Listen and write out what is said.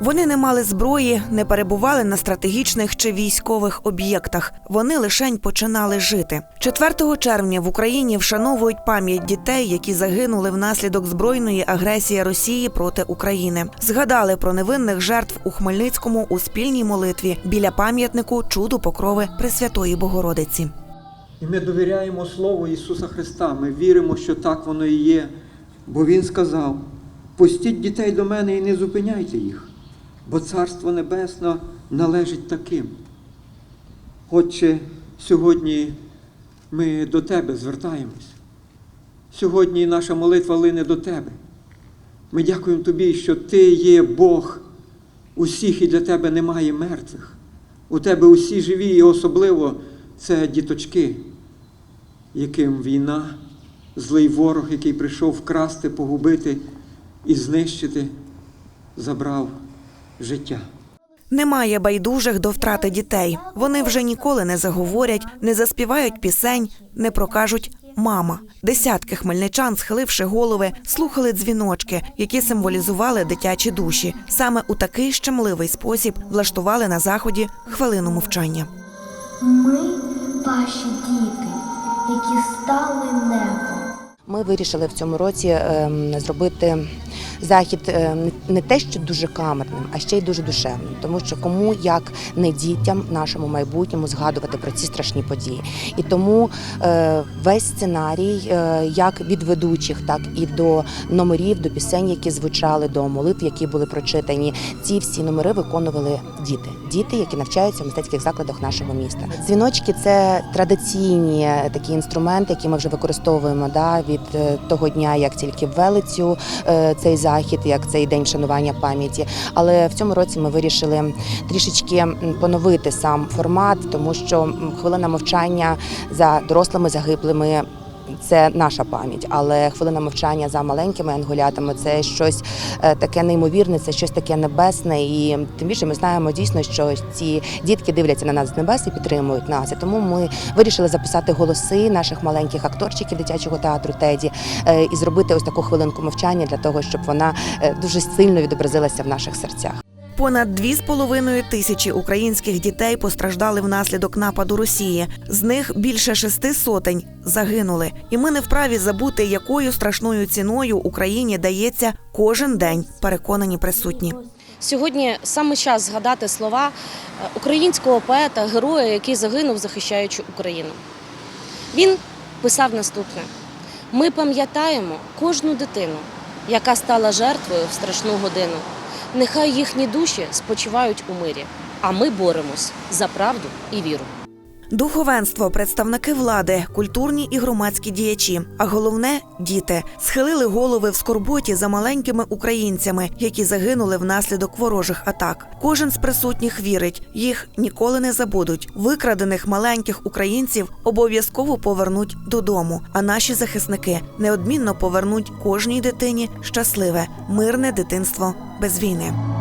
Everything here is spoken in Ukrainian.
Вони не мали зброї, не перебували на стратегічних чи військових об'єктах. Вони лишень починали жити. 4 червня в Україні вшановують пам'ять дітей, які загинули внаслідок збройної агресії Росії проти України. Згадали про невинних жертв у Хмельницькому у спільній молитві біля пам'ятнику чуду покрови Пресвятої Богородиці. І ми довіряємо Слову Ісуса Христа. Ми віримо, що так воно і є. Бо Він сказав: пустіть дітей до мене і не зупиняйте їх, бо Царство Небесне належить таким. Отче, сьогодні ми до Тебе звертаємось. Сьогодні наша молитва лине до Тебе. Ми дякуємо Тобі, що Ти є Бог усіх і для Тебе немає мертвих. У Тебе усі живі, і особливо це діточки, яким війна, злий ворог, який прийшов вкрасти, погубити і знищити, забрав життя. Немає байдужих до втрати дітей. Вони вже ніколи не заговорять, не заспівають пісень, не прокажуть мама. Десятки хмельничан, схиливши голови, слухали дзвіночки, які символізували дитячі душі. Саме у такий щемливий спосіб влаштували на заході хвилину мовчання. Ми ваші діти, які стали небом. Ми вирішили в цьому році ем, зробити захід е, не- те, що дуже камерним, а ще й дуже душевним. Тому що кому як не дітям, нашому майбутньому згадувати про ці страшні події. І тому е, весь сценарій, е, як від ведучих, так і до номерів, до пісень, які звучали, до молитв, які були прочитані. Ці всі номери виконували діти, діти, які навчаються в мистецьких закладах нашого міста. Дзвіночки це традиційні такі інструменти, які ми вже використовуємо да, від того дня, як тільки ввели цю цей захід, як цей день вшанування пам'яті. Але в цьому році ми вирішили трішечки поновити сам формат, тому що хвилина мовчання за дорослими загиблими. Це наша пам'ять, але хвилина мовчання за маленькими ангелятами це щось е, таке неймовірне, це щось таке небесне. І тим більше ми знаємо дійсно, що ці дітки дивляться на нас з небес і підтримують нас. І тому ми вирішили записати голоси наших маленьких акторчиків дитячого театру Теді е, і зробити ось таку хвилинку мовчання для того, щоб вона е, дуже сильно відобразилася в наших серцях. Понад дві з половиною тисячі українських дітей постраждали внаслідок нападу Росії. З них більше шести сотень загинули. І ми не вправі забути, якою страшною ціною Україні дається кожен день. Переконані присутні. Сьогодні саме час згадати слова е, українського поета, героя, який загинув, захищаючи Україну. Він писав наступне: ми пам'ятаємо кожну дитину, яка стала жертвою в страшну годину. Нехай їхні душі спочивають у мирі, а ми боремось за правду і віру. Духовенство, представники влади, культурні і громадські діячі, а головне діти схилили голови в скорботі за маленькими українцями, які загинули внаслідок ворожих атак. Кожен з присутніх вірить, їх ніколи не забудуть. Викрадених маленьких українців обов'язково повернуть додому. А наші захисники неодмінно повернуть кожній дитині щасливе, мирне дитинство без війни.